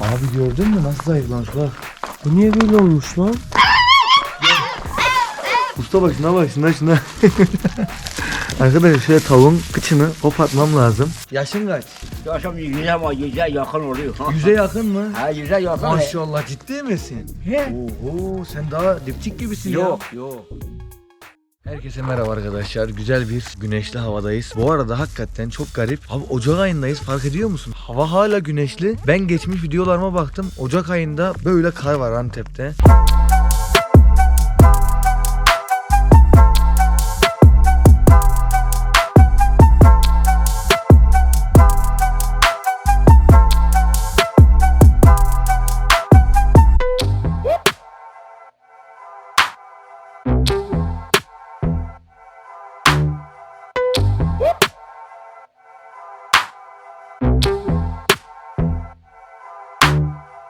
Abi gördün mü nasıl zayıflamış bak. Bu niye böyle olmuş lan? Usta bak şuna bak şuna şuna. Arkadaşlar şöyle tavuğun kıçını kopartmam lazım. Yaşın kaç? Yaşam yüze ama yüze yakın oluyor. Yüze yakın mı? Ha yüze yakın. Maşallah ciddi misin? He? Oho sen daha dipçik gibisin Yok ya. yok. Herkese merhaba arkadaşlar. Güzel bir güneşli havadayız. Bu arada hakikaten çok garip. Abi Ocak ayındayız fark ediyor musun? Hava hala güneşli. Ben geçmiş videolarıma baktım. Ocak ayında böyle kar var Antep'te.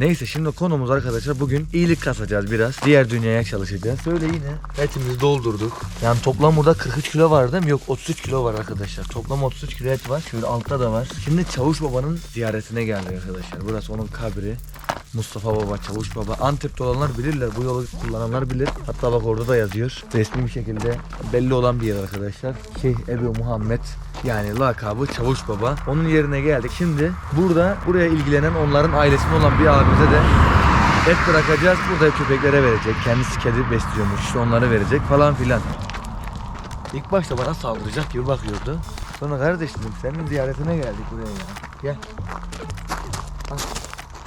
Neyse şimdi konumuz arkadaşlar bugün iyilik kasacağız biraz. Diğer dünyaya çalışacağız. Söyle yine. Etimizi doldurduk. Yani toplam burada 43 kilo var değil mi? Yok 33 kilo var arkadaşlar. Toplam 33 kilo et var. Şöyle altta da var. Şimdi Çavuş Baba'nın ziyaretine geldik arkadaşlar. Burası onun kabri. Mustafa Baba, Çavuş Baba. Antep'te olanlar bilirler. Bu yolu kullananlar bilir. Hatta bak orada da yazıyor. Resmi bir şekilde belli olan bir yer arkadaşlar. Şeyh Ebu Muhammed yani lakabı Çavuş Baba. Onun yerine geldik. Şimdi burada buraya ilgilenen onların ailesinde olan bir abimize de et bırakacağız. Burada köpeklere verecek. Kendisi kedi besliyormuş. İşte onlara verecek falan filan. İlk başta bana saldıracak gibi bakıyordu. Sonra kardeşim senin ziyaretine geldik buraya ya. Gel.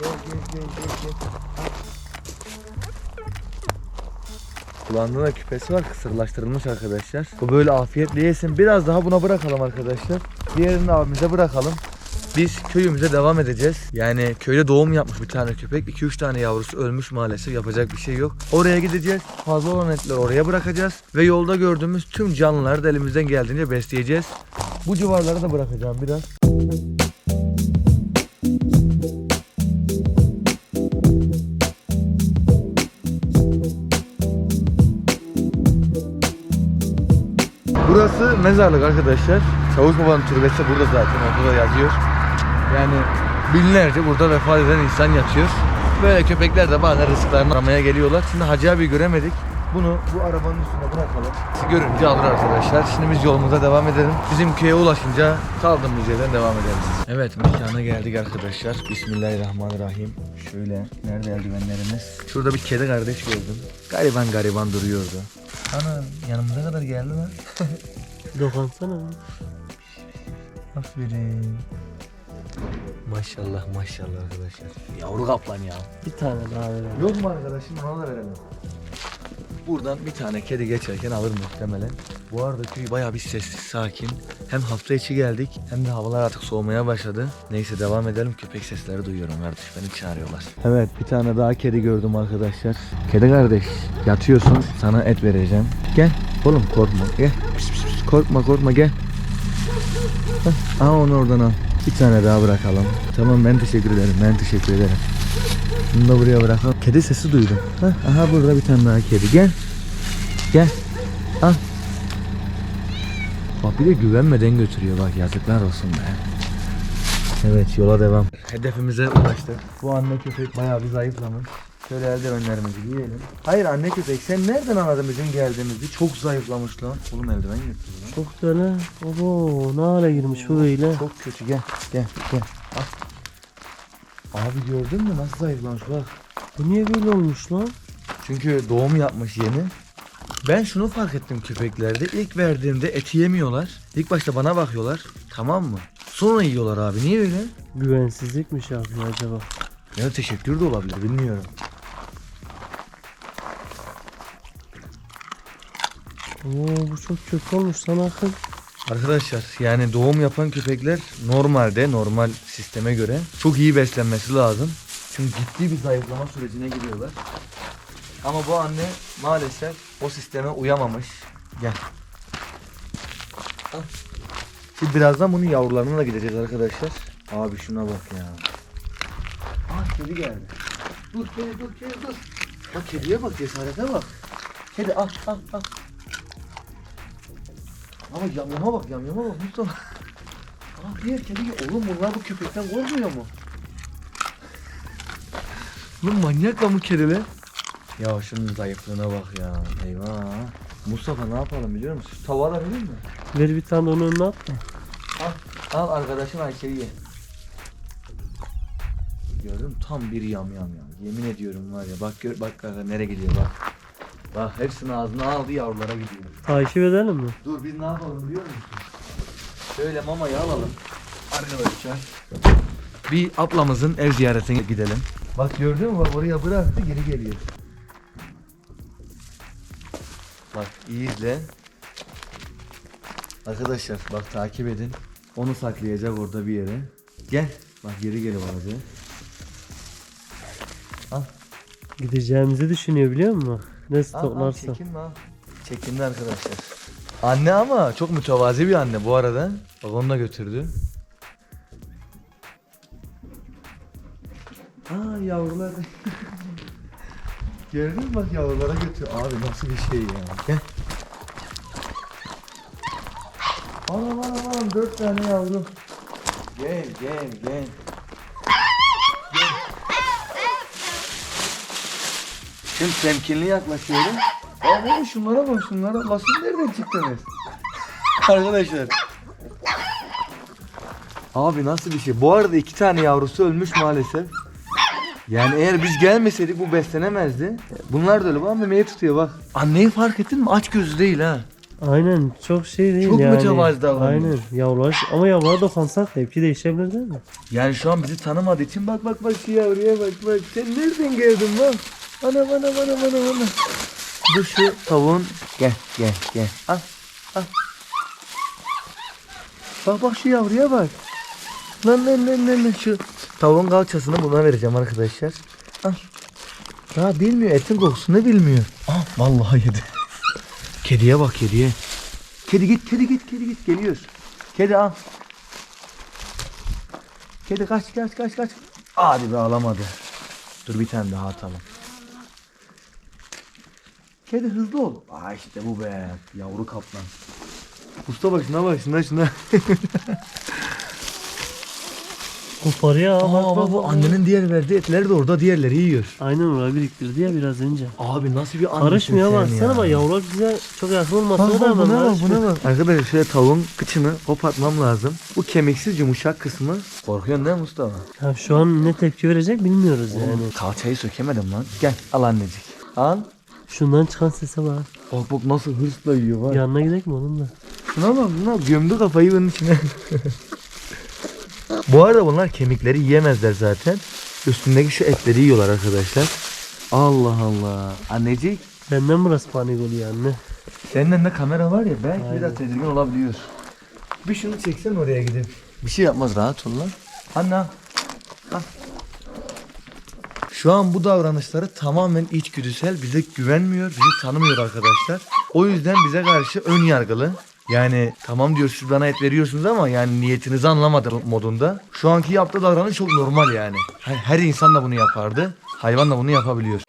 Gel gel gel gel gel. Kulağında da küpesi var kısırlaştırılmış arkadaşlar. Bu böyle afiyetle yesin. Biraz daha buna bırakalım arkadaşlar. Diğerini abimize bırakalım. Biz köyümüze devam edeceğiz. Yani köyde doğum yapmış bir tane köpek. 2-3 tane yavrusu ölmüş maalesef. Yapacak bir şey yok. Oraya gideceğiz. Fazla olan etleri oraya bırakacağız. Ve yolda gördüğümüz tüm canlıları da elimizden geldiğince besleyeceğiz. Bu civarlara da bırakacağım biraz. Mezarlık arkadaşlar. Çavuş Baba'nın türbesi burada zaten orada da yazıyor. Yani binlerce burada vefat eden insan yatıyor. Böyle köpekler de bazen rızıklarını aramaya geliyorlar. Şimdi Hacı abi göremedik. Bunu bu arabanın üstüne bırakalım. Görünce alır arkadaşlar. Şimdi biz yolumuza devam edelim. Bizim köye ulaşınca kaldığımız yerden devam ederiz. Evet mekana geldik arkadaşlar. Bismillahirrahmanirrahim. Şöyle nerede eldivenlerimiz? Şurada bir kedi kardeş gördüm. Gariban gariban duruyordu. Ana yanımıza kadar geldi lan. Dokunsana. Aferin. Maşallah maşallah arkadaşlar. Yavru kaplan ya. Bir tane daha verelim. Yok mu arkadaşım ona da verelim. Buradan bir tane kedi geçerken alır muhtemelen. Bu arada köy bayağı bir sessiz, sakin. Hem hafta içi geldik hem de havalar artık soğumaya başladı. Neyse devam edelim. Köpek sesleri duyuyorum kardeş. Beni çağırıyorlar. Evet bir tane daha kedi gördüm arkadaşlar. Kedi kardeş yatıyorsun sana et vereceğim. Gel oğlum korkma gel. Pis, pis. Korkma korkma gel. Hah, Al onu oradan al. Bir tane daha bırakalım. Tamam ben teşekkür ederim. Ben teşekkür ederim. Bunu da buraya bırakalım. Kedi sesi duydum. Hah, aha burada bir tane daha kedi. Gel. Gel. Al. Bak bir de güvenmeden götürüyor bak yazıklar olsun be. Evet yola devam. Hedefimize ulaştık. Bu anne köpek bayağı bir zayıflamış. Şöyle eldivenlerimizi giyelim. Hayır anne köpek sen nereden anladın bizim geldiğimizi? Çok zayıflamış lan. Oğlum eldiven yırtıldı lan. Çok böyle. Obo ne hale girmiş bu böyle. Çok kötü gel gel gel. Al. Abi gördün mü nasıl zayıflamış bak. Bu niye böyle olmuş lan? Çünkü doğum yapmış yeni. Ben şunu fark ettim köpeklerde. İlk verdiğimde eti yemiyorlar. İlk başta bana bakıyorlar. Tamam mı? Sonra yiyorlar abi. Niye öyle? Güvensizlik mi şey yapıyor acaba? Ya teşekkür de olabilir bilmiyorum. Oo bu çok kötü olmuş lan akıl. Arkadaşlar yani doğum yapan köpekler normalde normal sisteme göre çok iyi beslenmesi lazım. Çünkü ciddi bir zayıflama sürecine giriyorlar. Ama bu anne maalesef o sisteme uyamamış. Gel. Şimdi birazdan bunun yavrularına da gideceğiz arkadaşlar. Abi şuna bak ya. Ah kedi geldi. Dur kedi dur kedi dur. Bak kediye bak cesarete bak. Kedi al al al. Ama yamyama bak yamyama bak Mustafa. Aa diğer kedi oğlum bunlar bu köpekten korkmuyor mu? Lan manyak lan bu kediler. Ya şunun zayıflığına bak ya. Eyvah. Mustafa ne yapalım biliyor musun? Şu tavuğu alabilir mi? Ver bir tane onun önüne at da. Al arkadaşın Ayşe'yi ye. Gördün mü? Tam bir yam yam yam. Yemin ediyorum var ya. Bak gör bak kanka nereye gidiyor bak. Bak hepsini ağzına aldı yavrulara gidiyor. Takip edelim mi? Dur biz ne yapalım biliyor musun? Şöyle mamayı alalım. Arkadaşlar. Bir ablamızın ev ziyaretine gidelim. Bak gördün mü bak oraya bıraktı geri geliyor. Bak iyi izle. Arkadaşlar bak takip edin. Onu saklayacak orada bir yere. Gel. Bak geri geri bana Al. Gideceğimizi düşünüyor biliyor musun? Ne stoklarsa. çekinme al. Çekindi arkadaşlar. Anne ama çok mütevazi bir anne bu arada. Bak onu da götürdü. Aa yavrular. Gördün mü bak yavrulara götür. Abi nasıl bir şey ya. Gel. Anam anam anam dört tane yavru. Gel gel. Gel. Şimdi temkinli yaklaşıyorum. Abi şunlara bak şunlara. Lasın nereden çıktınız? Arkadaşlar. Abi nasıl bir şey? Bu arada iki tane yavrusu ölmüş maalesef. Yani eğer biz gelmeseydik bu beslenemezdi. Bunlar da öyle bak memeye tutuyor bak. Anneyi fark ettin mi? Aç gözü değil ha. Aynen çok şey değil Çok yani. mütevazi davranıyor. Aynen yavrular ama yavrulara dokunsak tepki değişebilir değil mi? Yani şu an bizi tanımadığı için bak bak bak şu yavruya bak bak. Sen nereden geldin lan? Ana ana ana ana ana. Dur şu tavuğun. Gel gel gel. Al al. Bak bak şu yavruya bak. Lan lan lan lan lan şu tavuğun kalçasını buna vereceğim arkadaşlar. Al. Daha bilmiyor etin kokusunu bilmiyor. Ah vallahi yedi. Kediye bak kediye. Kedi git kedi git kedi git geliyor. Kedi al. Kedi kaç kaç kaç kaç. Hadi be alamadı. Dur bir tane daha atalım. Kedi hızlı ol. Aa işte bu be. Yavru kaplan. Usta bak şuna bak şuna şuna. Koparıyor ama. Aa bak bu annenin diğer verdiği etleri de orada diğerleri yiyor. Aynen oraya biriktirdi ya biraz önce. Abi nasıl bir annesin Karışmıyor sen baksana ya. bak yavrular bize çok yakın olmasına Bak rağmen buna bak buna bak. Arkadaşlar şöyle tavuğun kıçını kopartmam lazım. Bu kemiksiz yumuşak kısmı. Korkuyorsun değil mi Mustafa? Ya şu an ne tepki verecek bilmiyoruz yani. Yani. Kalçayı sökemedim lan. Gel al annecik. Al. Şundan çıkan sese bak. Bak bak nasıl hırsla yiyor var. Yanına gidelim mi oğlum da? Şuna bak buna gömdü kafayı bunun içine. Bu arada bunlar kemikleri yiyemezler zaten. Üstündeki şu etleri yiyorlar arkadaşlar. Allah Allah. Annecik Benden burası panik oluyor anne. senin elinde kamera var ya belki Aynen. biraz tedirgin olabiliyor. Bir şunu çeksen oraya gidip. Bir şey yapmaz rahat ol lan. Anne al. Şu an bu davranışları tamamen içgüdüsel. Bize güvenmiyor, bizi tanımıyor arkadaşlar. O yüzden bize karşı ön yargılı. Yani tamam diyor siz bana et veriyorsunuz ama yani niyetinizi anlamadım modunda. Şu anki yaptığı davranış çok normal yani. Her, her insan da bunu yapardı. Hayvan da bunu yapabiliyor.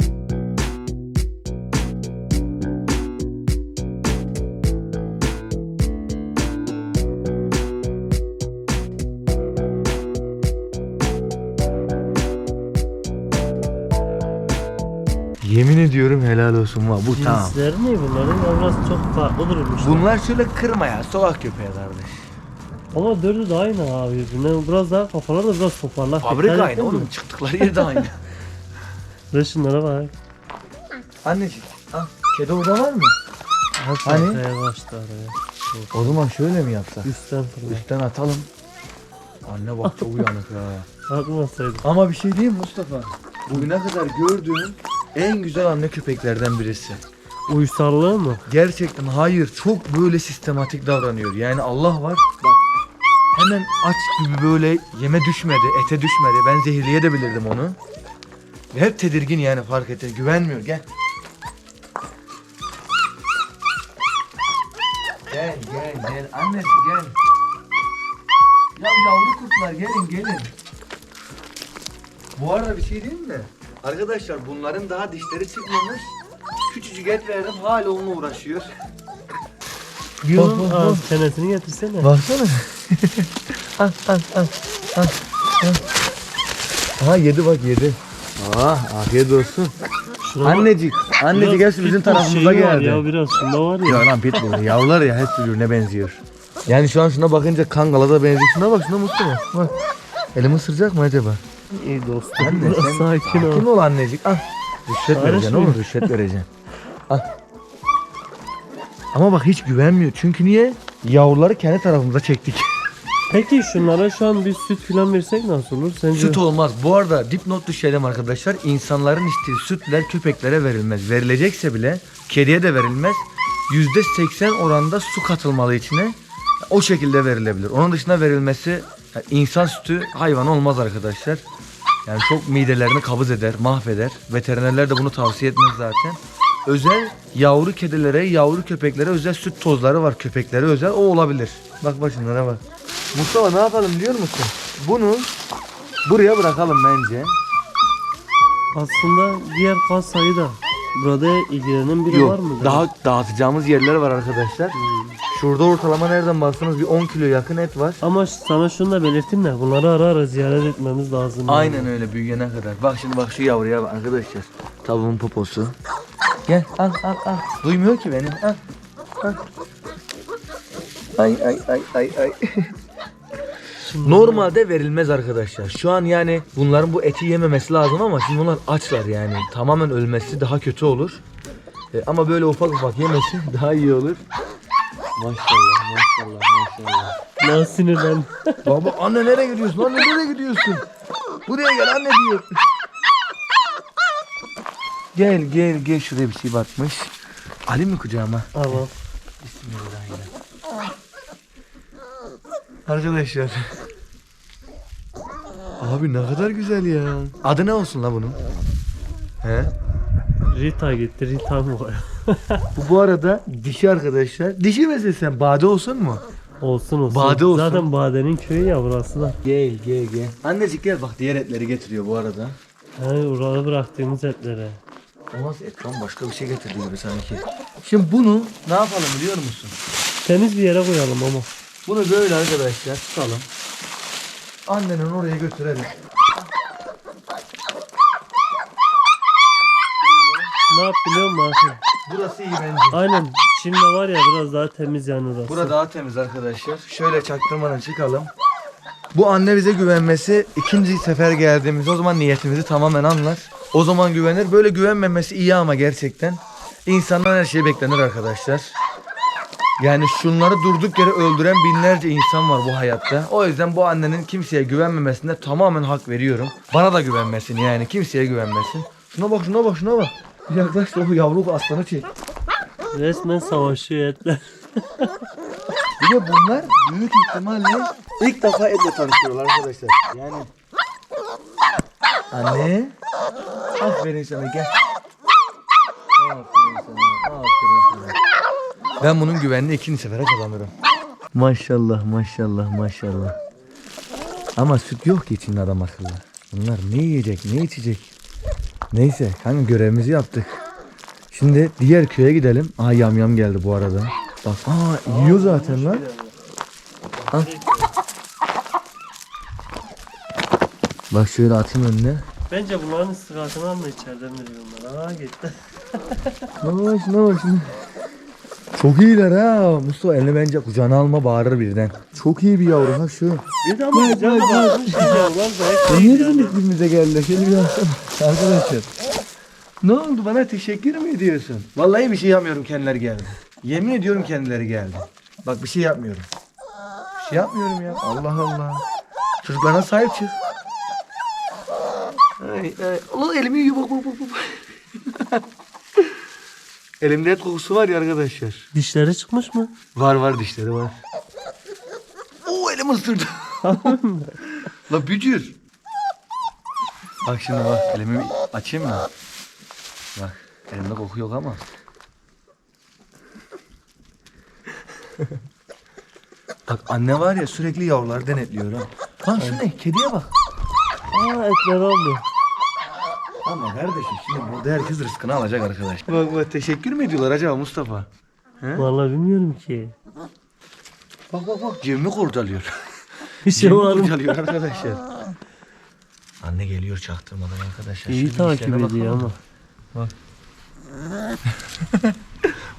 Helal olsun var. Bu tamam. Cinsleri ne bunların? Ya burası çok farklı durmuş. Bunlar şöyle kırmaya, sokak köpeği kardeş. Ama dördü de aynı abi birbirine. Biraz daha kafalar da biraz toparlak. Fabrika aynı oğlum. Çıktıkları yer de aynı. Ve şunlara bak. Anneciğim, al. Kedi orada var mı? Nasıl Hani? arkaya araya. O zaman şöyle mi yapsak? Üstten fırla. Üstten atalım. Anne bak çok uyanık ha. Bakmasaydık. Ama bir şey diyeyim mi Mustafa. Bugüne kadar gördüğüm en güzel anne köpeklerden birisi. Uysallığı mı? Gerçekten hayır çok böyle sistematik davranıyor. Yani Allah var bak hemen aç gibi böyle yeme düşmedi, ete düşmedi. Ben zehirliye de bilirdim onu. Ve hep tedirgin yani fark etti. Güvenmiyor gel. Gel gel gel annesi gel. Ya yavru kurtlar gelin gelin. Bu arada bir şey diyeyim mi? Arkadaşlar bunların daha dişleri çıkmamış. Küçücük et verdim hala onunla uğraşıyor. Yunus bak, bak. çenesini getirsene. Baksana. al al al al. al. Ha yedi bak yedi. Ah afiyet olsun. Şuna Annecik. Annecik hepsi bizim tarafımıza geldi. Ya biraz şunda var ya. Ya lan pitbull. Yavrular ya hepsi birbirine benziyor. Yani şu an şuna bakınca kangala da benziyor. Şuna bak şuna mutlu mu? Bak. Elimi ısıracak mı acaba? İyi dostum. Anne sen sakin ol. sakin ol annecik. Al. Rüşvet vereceksin oğlum rüşvet vereceksin. Al. Ama bak hiç güvenmiyor. Çünkü niye? Yavruları kendi tarafımıza çektik. Peki şunlara şu an bir süt falan versek nasıl olur? Sence? Süt olmaz. Bu arada dipnot düşelim arkadaşlar. İnsanların içtiği sütler köpeklere verilmez. Verilecekse bile kediye de verilmez. %80 oranda su katılmalı içine. O şekilde verilebilir. Onun dışında verilmesi yani insan sütü hayvan olmaz arkadaşlar. Yani çok midelerini kabız eder, mahveder. Veterinerler de bunu tavsiye etmez zaten. Özel yavru kedilere, yavru köpeklere özel süt tozları var köpeklere özel. O olabilir. Bak bak bak. Mustafa ne yapalım biliyor musun? Bunu buraya bırakalım bence. Aslında diğer kasayı da burada ilgilenen biri var mı? daha dağıtacağımız yerler var arkadaşlar. Şurada ortalama nereden baksanız bir 10 kilo yakın et var. Ama sana şunu da belirteyim de bunları ara ara ziyaret etmemiz lazım. Aynen öyle büyüyene kadar. Bak şimdi bak şu yavruya bak arkadaşlar. Tavuğun poposu. Gel al al al. Duymuyor ki beni. Al. al. Ay ay ay ay ay. Normalde verilmez arkadaşlar. Şu an yani bunların bu eti yememesi lazım ama şimdi bunlar açlar yani. Tamamen ölmesi daha kötü olur. E, ama böyle ufak ufak yemesi daha iyi olur. Maşallah maşallah maşallah. Nasıl sinirlen? Baba anne nereye gidiyorsun? Anne nereye gidiyorsun? Buraya gel anne diyor. Gel gel gel şuraya bir şey batmış. Ali mi kucağıma? Ama Bismillahirrahmanirrahim. Arkadaşlar. Abi ne kadar güzel ya. Adı ne olsun la bunun? He? Rita gitti Rita mı var? Bu bu arada dişi arkadaşlar. Dişi mi sen? Bade olsun mu? olsun olsun. Bade olsun. Zaten Bade'nin köyü ya burası da. Gel gel gel. Annecik gel bak diğer etleri getiriyor bu arada. He orada bıraktığımız etlere. O nasıl et lan başka bir şey getirdi gibi sanki. Şimdi bunu ne yapalım biliyor musun? Temiz bir yere koyalım ama. Bunu böyle arkadaşlar tutalım. Annenin oraya götürelim. Ne yap biliyor musun? Burası iyi bence. Aynen. Şimdi var ya biraz daha temiz yani orası. Burada daha temiz arkadaşlar. Şöyle çaktırmadan çıkalım. Bu anne bize güvenmesi ikinci sefer geldiğimiz o zaman niyetimizi tamamen anlar. O zaman güvenir. Böyle güvenmemesi iyi ama gerçekten. İnsandan her şey beklenir arkadaşlar. Yani şunları durduk yere öldüren binlerce insan var bu hayatta. O yüzden bu annenin kimseye güvenmemesine tamamen hak veriyorum. Bana da güvenmesin yani kimseye güvenmesin. Şuna bak şuna bak şuna bak. Yaklaş o yavru aslanı çek. Resmen savaşıyor etler. Bir de bunlar büyük ihtimalle ilk defa etle tanışıyorlar arkadaşlar. Yani Anne Aferin sana gel Ben bunun güvenliği ikinci sefere kazanırım Maşallah maşallah maşallah Ama süt yok ki içinde adam akıllı Bunlar ne yiyecek ne içecek Neyse kanka görevimizi yaptık Şimdi diğer köye gidelim. Aa yamyam geldi bu arada. Bak aa yiyor zaten lan. Al. Bak şöyle atayım önüne. Bence bunların istirahatını alma içeriden veriyor onlara. Aa gitti. Şuna bak şuna bak şuna. Çok iyiler ha. Mustafa eline bence kucağına alma bağırır birden. Çok iyi bir yavru ha şu. Bir de ama canım bakmış yavrular zayıf Niye bizim yani. birbirimize geldi? Şöyle bir alsana. Arkadaşlar. Ne oldu bana teşekkür mü ediyorsun? Vallahi bir şey yapmıyorum kendileri geldi. Yemin ediyorum kendileri geldi. Bak bir şey yapmıyorum. Bir şey yapmıyorum ya. Allah Allah. Çocuklarına sahip çık. Ay, ay. Allah elimi yiyor bak bak bak. bak. Elimde et kokusu var ya arkadaşlar. Dişleri çıkmış mı? Var var dişleri var. Oo elim ısırdı. La bücür. Bak şimdi bak elimi açayım mı? Bak elimde koku yok ama. bak anne var ya sürekli yavruları denetliyor ha. Lan şu ne? Kediye bak. Aa etleri aldı. Ama kardeşim şimdi burada herkes rızkını alacak arkadaş. Bak bak teşekkür mü ediyorlar acaba Mustafa? He? Vallahi bilmiyorum ki. Bak bak bak cebimi kurcalıyor. Bir şey var mı? kurcalıyor arkadaşlar. Anne geliyor çaktırmadan arkadaşlar. İyi Şimdi takip ediyor bakalım ama.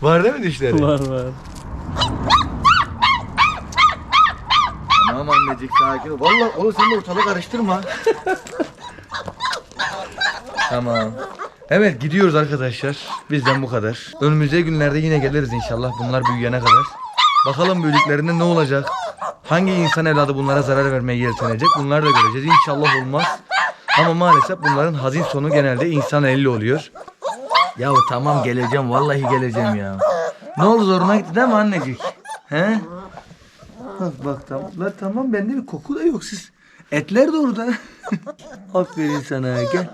Var değil mi dişleri? Var var. Tamam annecik sakin ol. Vallahi oğlum sen de ortalığı karıştırma. Tamam. Evet gidiyoruz arkadaşlar. Bizden bu kadar. Önümüzdeki günlerde yine geliriz inşallah bunlar büyüyene kadar. Bakalım büyüdüklerinde ne olacak? Hangi insan evladı bunlara zarar vermeye yeltenecek? Bunları da göreceğiz. İnşallah olmaz. Ama maalesef bunların hazin sonu genelde insan elli oluyor. Ya tamam geleceğim vallahi geleceğim ya. Ne oldu zoruna gitti değil mi annecik? He? Bak bak tamam. La tamam bende bir koku da yok siz. Etler de orada. Aferin sana gel.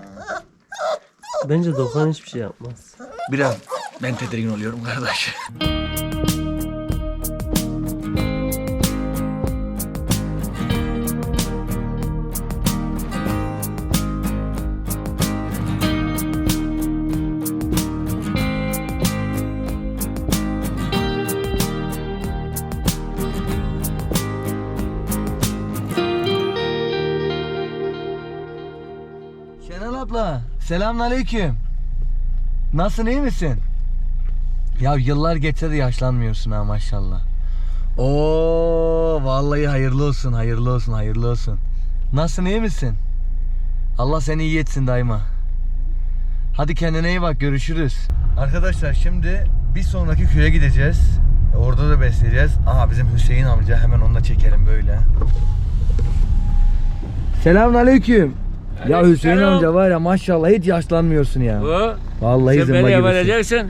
Bence Dokan hiçbir şey yapmaz. Biraz ben tedirgin oluyorum kardeş. Selamünaleyküm. Nasılsın, iyi misin? Ya yıllar geçse de yaşlanmıyorsun ha maşallah. Oo, vallahi hayırlı olsun, hayırlı olsun, hayırlı olsun. Nasılsın, iyi misin? Allah seni iyi etsin daima. Hadi kendine iyi bak, görüşürüz. Arkadaşlar şimdi bir sonraki köye gideceğiz. Orada da besleyeceğiz. Aha bizim Hüseyin amca hemen onu da çekelim böyle. Selamünaleyküm. Ya Hüseyin Aleykümselam. amca var ya maşallah hiç yaşlanmıyorsun ya. Bu, Vallahi sen zımba beni gibisin.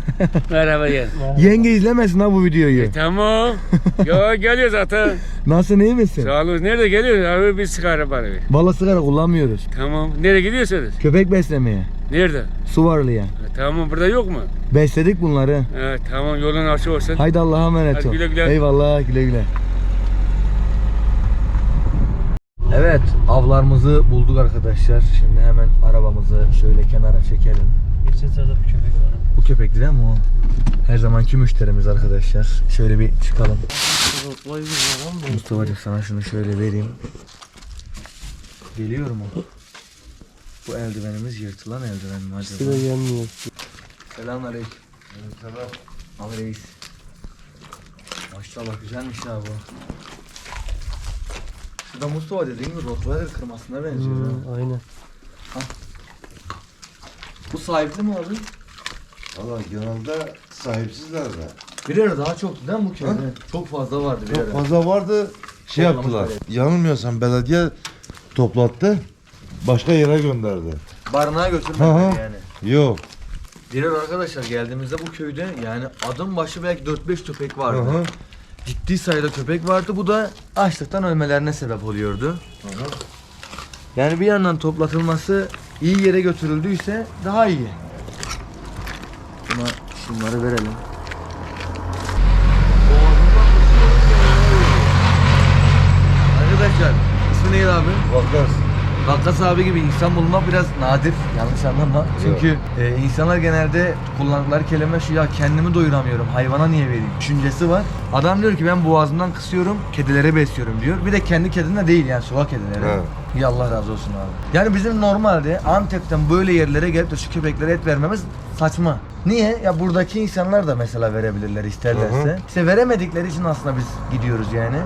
Merhaba gel. Yenge izlemesin ha bu videoyu. Tamam. Yo geliyor zaten. Nasılsın iyi misin? Sağ olun. Nerede geliyorsun? Abi bir sigara bana ver. Valla sigara kullanmıyoruz. Tamam. Nereye gidiyorsunuz? Köpek beslemeye. Nerede? Suvarlıya. Ha, Tamam burada yok mu? Besledik bunları. Ha, tamam yolun açık olsun. Haydi Allah'a emanet Hadi ol. güle güle. Eyvallah güle güle. Evet avlarımızı bulduk arkadaşlar. Şimdi hemen arabamızı şöyle kenara çekelim. Geçen sırada bir köpek var. Bu köpek değil mi o? Her zamanki müşterimiz arkadaşlar. Şöyle bir çıkalım. Mustafa'cığım sana şunu şöyle vereyim. Geliyor mu? Bu eldivenimiz yırtılan eldiven mi İkisi de acaba? gelmiyor. Selamünaleyküm. Selam. Abi reis. Maşallah güzelmiş ya bu. Şurada Mustafa dediğin gibi Rottweiler kırmasına benziyor. ha. Hmm, aynen. Bu sahipli mi abi? Valla genelde sahipsizler de. Birer daha çoktu değil mi bu köyde? Çok fazla vardı birer. Çok fazla vardı. Şey Toplamış yaptılar. böyle. Yanılmıyorsam belediye toplattı. Başka yere gönderdi. Barınağa Hı götürmediler hı. yani. Yok. Birer arkadaşlar geldiğimizde bu köyde yani adım başı belki 4-5 köpek Hı vardı. hı. Ciddi sayıda köpek vardı. Bu da açlıktan ölmelerine sebep oluyordu. Yani bir yandan toplatılması iyi yere götürüldüyse daha iyi. Buna şunları verelim. Arkadaşlar ismi neydi abi? Vakas. Vakkas abi gibi insan bulmak biraz nadir. Yanlış anlama. Çünkü e, insanlar genelde kullandıkları kelime şu ya kendimi doyuramıyorum. Hayvana niye vereyim? Düşüncesi var. Adam diyor ki ben boğazımdan kısıyorum, kedilere besliyorum diyor. Bir de kendi kedine değil yani sokak kedileri. Evet. Ya Allah razı olsun abi. Yani bizim normalde Antep'ten böyle yerlere gelip de şu köpeklere et vermemiz saçma. Niye? Ya buradaki insanlar da mesela verebilirler isterlerse. Hı hı. İşte veremedikleri için aslında biz gidiyoruz yani.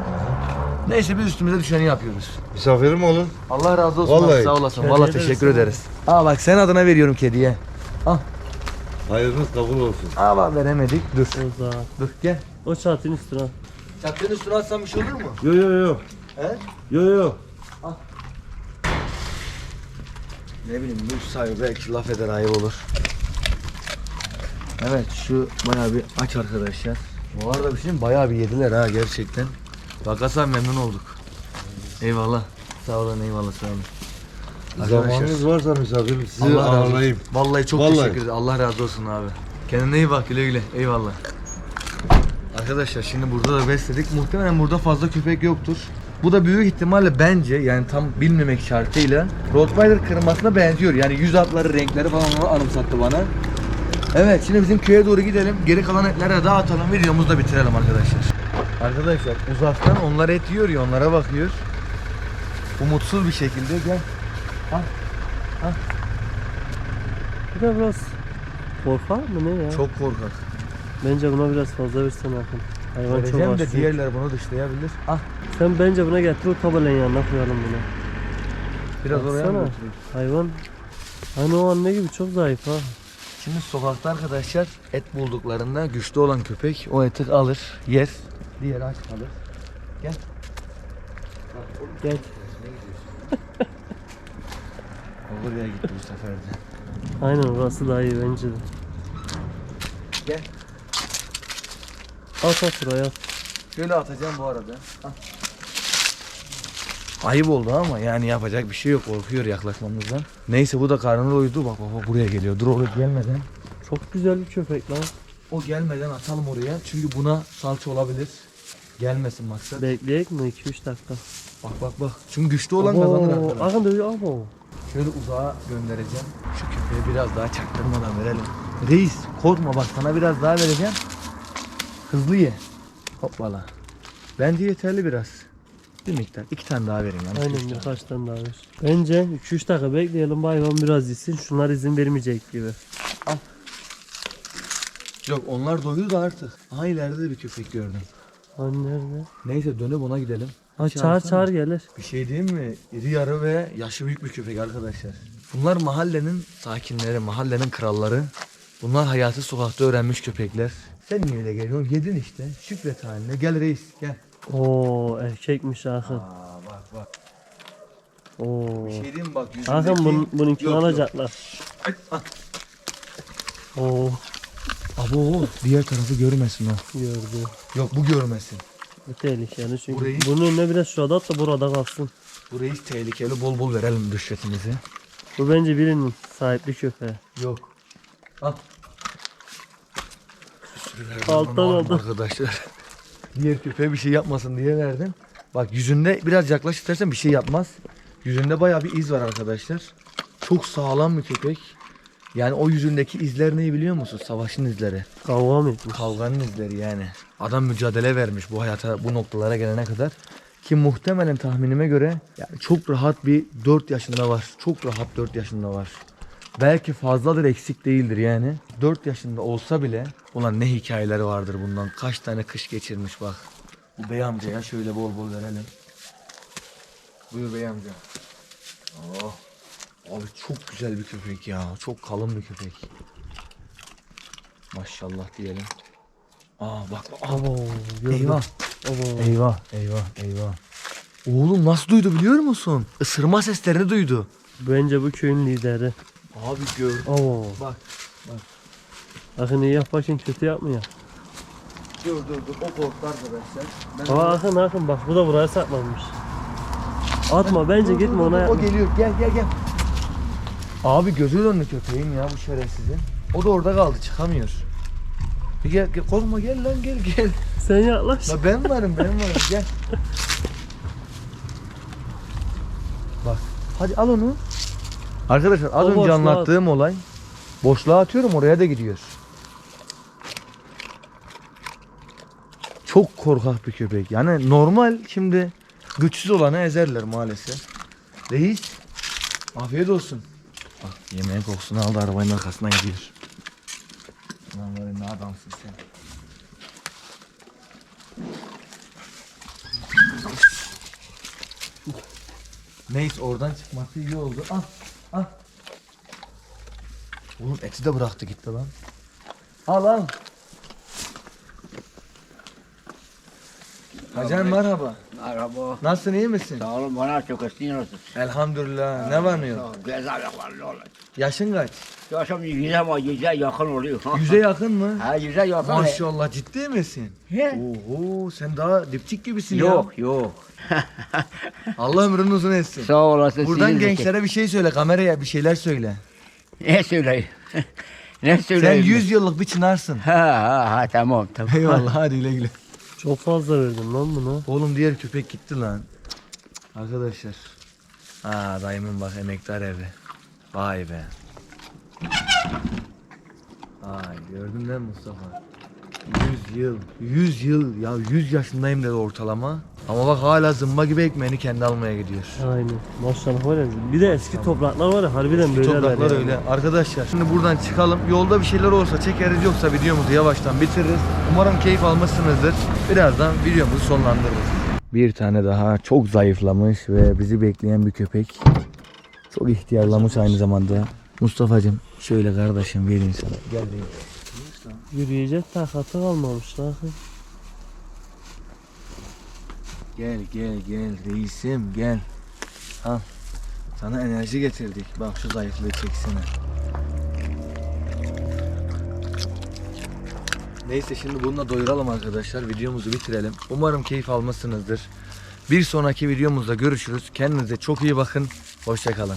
Neyse biz üstümüze düşeni yapıyoruz. Misafirim olun. Allah razı olsun. Vallahi. Sağ olasın. Vallahi teşekkür ederiz. Aa bak sen adına veriyorum kediye. Al. Hayırınız kabul olsun. Aa bak veremedik. Dur. O zaman. Dur gel. O çatın üstüne. al. Çatının üstüne atsam bir şey olur mu? Yo yo yo. He? Yo yo. Ne bileyim bu sahibi belki laf eder ayıp olur. Evet şu bayağı bir aç arkadaşlar. Bu arada bir şey bayağı bir yediler ha gerçekten. Bakasa memnun olduk. Eyvallah. Sağ olun eyvallah sağ olun. Arkadaşlar, Zamanınız varsa misafirim sizi Allah razı olsun. ağırlayayım. Vallahi çok Vallahi. teşekkür ederim. Allah razı olsun abi. Kendine iyi bak güle güle. Eyvallah. Arkadaşlar şimdi burada da besledik. Muhtemelen burada fazla köpek yoktur. Bu da büyük ihtimalle bence yani tam bilmemek şartıyla Rottweiler kırmasına benziyor. Yani yüz hatları, renkleri falan onu anımsattı bana. Evet şimdi bizim köye doğru gidelim. Geri kalan etleri de dağıtalım. Videomuzu da bitirelim arkadaşlar. Arkadaşlar uzaktan onlar et yiyor ya onlara bakıyor. Umutsuz bir şekilde gel. Bir de biraz korkar mı ne ya? Çok korkak. Bence buna biraz fazla versen Akın. Hayvan çok Vereceğim de açlık. diğerler bunu dışlayabilir. Ah Sen bence buna getir o tabelanın yanına koyalım bunu. biraz oraya Baksana. mı götüreyim? Hayvan hani o anne gibi çok zayıf ha. Şimdi sokakta arkadaşlar et bulduklarında güçlü olan köpek o eti alır, yer. Diğeri aç kalır. Gel. Bak, oğlum, Gel. O buraya gitti bu sefer de. Aynen orası daha iyi bence de. Gel. At at buraya at. Şöyle atacağım bu arada. Al. Ayıp oldu ama yani yapacak bir şey yok. Korkuyor yaklaşmamızdan. Neyse bu da karnını doydu. Bak baba buraya geliyor. Dur oraya gelmeden. Çok güzel bir köpek lan. O gelmeden atalım oraya. Çünkü buna salça olabilir. Gelmesin maksat. Bekleyek mi 2-3 dakika? Bak bak bak. Çünkü güçlü olan kazanır arkadaşlar. Akın dövüyor abo. Şöyle uzağa göndereceğim. Şu köpeği biraz daha çaktırmadan verelim. Reis korkma bak sana biraz daha vereceğim. Hızlı ye. Hoppala. Bence yeterli biraz. Bir miktar. iki tane daha vereyim. Yani. Aynen birkaç tane daha ver. Bence 2-3 dakika bekleyelim bu hayvan biraz yesin. Şunlar izin vermeyecek gibi. Yok onlar doydu da artık. Aha ileride de bir köpek gördüm. Hani nerede? Neyse dönüp ona gidelim. Ha Çağırsana. çağır çağır gelir. Bir şey diyeyim mi? İri yarı ve yaşı büyük bir köpek arkadaşlar. Bunlar mahallenin sakinleri, mahallenin kralları. Bunlar hayatı sokakta öğrenmiş köpekler. Sen niye öyle geliyorsun? Yedin işte. Şükret haline. Gel reis gel. Oo erkekmiş Akın. Aa bak bak. Oo. Bir şey diyeyim mi bak yüzündeki... Akın bun, Yok, yok. alacaklar. Oo Abo diğer tarafı görmesin o. gördü. Yok bu görmesin. Bu tehlikeli çünkü. Burayı- Bunun önüne biraz şurada at da burada kalsın. Bu reis tehlikeli bol bol verelim rüşvetimizi. Bu bence birinin sahipli köpeği. Yok. Al. Alttan aldım. Arkadaşlar. Diğer köpeğe bir şey yapmasın diye verdim. Bak yüzünde biraz yaklaş istersen bir şey yapmaz. Yüzünde bayağı bir iz var arkadaşlar. Çok sağlam bir köpek. Yani o yüzündeki izler neyi biliyor musun? Savaşın izleri. Kavga mı etmiş? Kavganın izleri yani. Adam mücadele vermiş bu hayata bu noktalara gelene kadar. Ki muhtemelen tahminime göre yani çok rahat bir 4 yaşında var. Çok rahat 4 yaşında var. Belki fazladır eksik değildir yani. 4 yaşında olsa bile ulan ne hikayeleri vardır bundan. Kaç tane kış geçirmiş bak. Bu bey amcaya şöyle bol bol verelim. Buyur bey amca. Oh. Abi çok güzel bir köpek ya. Çok kalın bir köpek. Maşallah diyelim. Aa bak bak. Abo gördüm. eyvah. Abo. Eyvah. Eyvah. Eyvah. Oğlum nasıl duydu biliyor musun? Isırma seslerini duydu. Bence bu köyün lideri. Abi gör. Oo. Bak. Akın iyi yaparken kötü yapmıyor. Dur dur dur. O korktu arkadaşlar. Ben Aa Akın Akın bak bu da buraya saklanmış. Atma bence Dur, gitme dur, ona dur. O yapma. geliyor. Gel gel gel. Abi gözü döndü köpeğin ya bu şerefsizin. O da orada kaldı çıkamıyor. Bir gel, gel korkma gel lan gel gel. Sen yaklaş. La ben varım ben varım gel. Bak hadi al onu. Arkadaşlar az O önce boşluğa anlattığım olay. Boşluğa atıyorum oraya da gidiyor. Çok korkak bir köpek. Yani normal şimdi güçsüz olanı ezerler maalesef. Reis afiyet olsun. Bak yemeğin kokusunu aldı arabanın arkasına gidiyor. Lan ya ne adamsın sen. Neyse oradan çıkması iyi oldu. Al al. Oğlum eti de bıraktı gitti lan. Al al. Hacan merhaba. Merhaba. Nasılsın iyi misin? Sağ olun bana çok istiyorsunuz. Elhamdülillah. Ne var ne yok? Güzel var ne olur. Yaşın kaç? Yaşam yüze ama yüze yakın oluyor. Yüze yakın mı? Ha yüze yakın. Maşallah ciddi misin? He? Oho sen daha dipçik gibisin ya. Yok yok. Allah ömrünü uzun etsin. Sağ olasın. Buradan sizin de- gençlere bir şey söyle kameraya bir şeyler söyle. Ne söyleyeyim? ne Sen söyleyeyim? 100 yıllık bir çınarsın. Ha ha ha tamam tamam. Eyvallah hadi güle güle. Çok fazla verdim lan buna. Oğlum diğer köpek gitti lan. Arkadaşlar. Aa dayımın bak emektar evi. Vay be. Ay gördün değil mi Mustafa? 100 yıl. 100 yıl ya 100 yaşındayım dedi ortalama. Ama bak hala zımba gibi ekmeğini kendi almaya gidiyor. Aynen. Maşallah var ya. Bir de eski topraklar var ya harbiden böyle Topraklar öyle. Arkadaşlar şimdi buradan çıkalım. Yolda bir şeyler olsa çekeriz yoksa videomuzu yavaştan bitiririz. Umarım keyif almışsınızdır. Birazdan videomuzu sonlandırırız. Bir tane daha çok zayıflamış ve bizi bekleyen bir köpek. Çok ihtiyarlamış aynı zamanda. Mustafa'cığım şöyle kardeşim vereyim sana. Gel vereyim. Yürüyecek takatı kalmamış lan. Gel gel gel reisim gel. Al. Sana enerji getirdik. Bak şu zayıflığı çeksene. Neyse şimdi bununla doyuralım arkadaşlar. Videomuzu bitirelim. Umarım keyif almışsınızdır. Bir sonraki videomuzda görüşürüz. Kendinize çok iyi bakın. Hoşçakalın.